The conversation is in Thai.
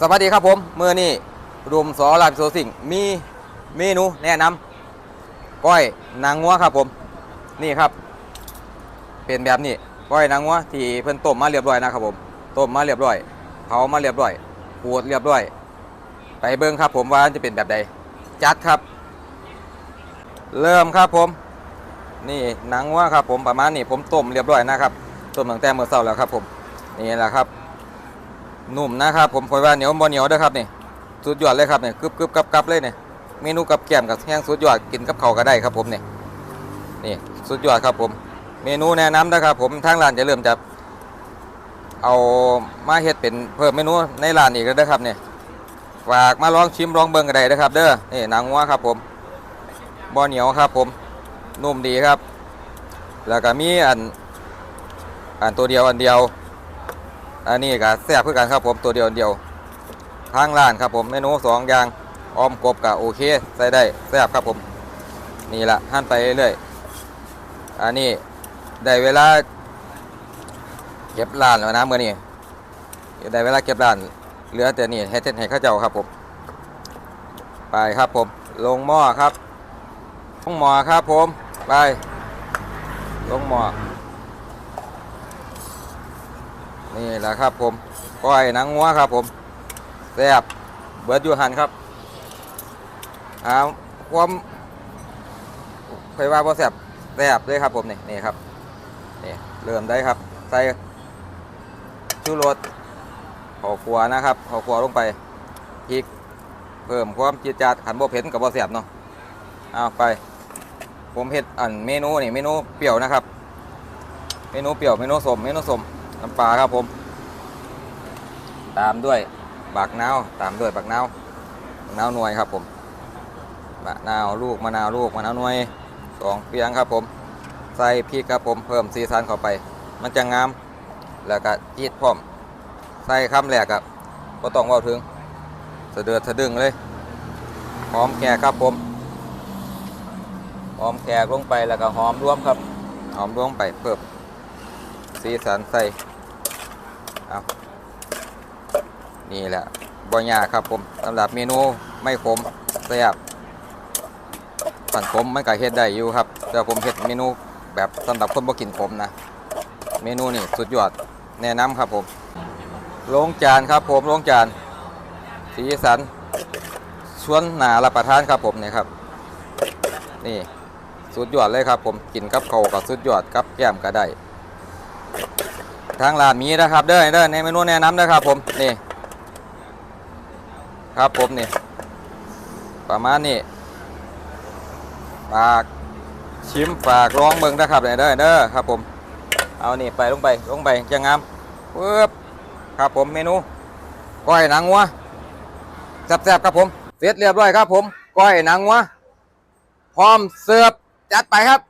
สวัสดีครับผมเมื่อนี้รวมสอลาบโซสิงมีเมนูแนะนำก้อยนางงัวครับผม นี่ครับ เป็นแบบนี้ก้อยนางงัวที่เพิ่นต้มมาเรียบร้อยนะครับผมต้มมาเรียบร้อยเผามาเรียบร้อยขูดเรียบร้อย ไปเบิ่งครับผมว่าจะเป็นแบบใดจัดครับ เริ่มครับผม นี่นังวัวครับผมประมาณนี้ผมต้มเรียบร้อยนะครับต้มตั้งแต่เมื่อเช้าแล้วครับผมนี่แหละครับ นุ่มนะครับ ผมคอยว่าเหนียวบ่เหนียวด้อครับนี่สุดยอดเลยครับเนี่ยกึบกึบกับกับเลยเนี่ยเมนูกับแก้มกับแห้งสุดยอดกินกับเขาก็ได้ครับผมเนี่ยนี่สุดยอดครับผม เมนูแนะนำนะครับ ผมทางร้านจะเริ่มจะเอามาเฮ็ดเป็นเพิ่มเมนูในร้านอีกแล้วเด้อครับเนี่ยฝากมาลองชิมลองเบิ่งกันได้เด้อครับ เด้อนี่หนังวัวครับผมบ่เหนียวครับผมนุ่มดีครับ แล้วก็มีอันอันตัวเดียวอันเดียว อันนี้ก็แซ่บเพื่อกันครับผมตัวเดียวเดียวทางร้านครับผมเมนูสองอย่างออมกบกับโอเคใส่ได้แซ่บครับผม นี่แหละหั่นไปเรื่อยๆอันนี้ได้เวลาเก็บร้านแล้วนะเมื่อนี้ได้เวลาเก็บร้านเหลือแต่นี่ให้เทศให้เข้าเจ้าครับผม ไปครับผม ลงหม้อครับลงหม้อครับผม ไป ลงหม้อ นี่แหละครับผมก้อยหนังงัวครับผมแซ่บเบิร์ดยูหันครับเอาความเคยว่าบ่แซ่บแซ่บเลยครับผมนี่นี่ครับนี่เริ่มได้ครับ ใส่ชูรสข้าวคั่วนะครับข้าวคั่วลงไปพริกเพิ่มความจืดจาดขันบ่เผ็ดกับบ่แซ่บเนาะเอาไป ผมเฮ็ดอันเมนูนี่เมนูเปรี้ยวนะครับ เมนูเปรี้ยวเมนูสมเมนูสม น้ำปลาครับผม ตามด้วยบักนาวตามด้วยบักนาวบักนาวหน่วยครับผมมะนาวลูกมะนาวลูกมะนาวหน่วยสองเปียงครับผม ใส่พริกครับผมเพิ่มสีสันเข้าไป มันจะงามแล้วก็จีดพร้อม ใส่คำแรกครับก็ต้องเว่าถึงสะเดือดสะดึงเลยหอมแขกครับผมหอมแขกลงไปแล้วก็หอมรวมครับ หอมรวมไปเพิ่มสีสันใส่ เอานี่แหละบอยาครับผมสำหรับเมนูไม่ขมแซ่บสั่นขมมันก็เฮ็ดได้อยู่ครับ แต่ผมเฮ็ดเมนูแบบสำหรับคนบ่กินขมนะ เมนูนี่สุดยอดแนะนำครับผมลงจานครับผมลงจาน สีสันชวนหนารับประทานครับผมนี่ครับ นี่สุดยอดเลยครับผมกินกับข้ากับสุดยอดกับแก้มก็ได้ ทางร้านมีนะครับเด้อเด้อในเมนูแนะนำนะครับผมนี่ครับผมนี่ประมาณนี้ฝากชิมฝากลองเบิ่งนะครับเด้อเด้อเด้อครับผมเอานี่ไปลงไปลงไปจะงามปึ๊บครับผมเมนูก้อยหนังวัวแซ่บๆครับผมเสร็จเรียบร้อยครับผมก้อยหนังวัวพร้อมเสิร์ฟจัดไปครับ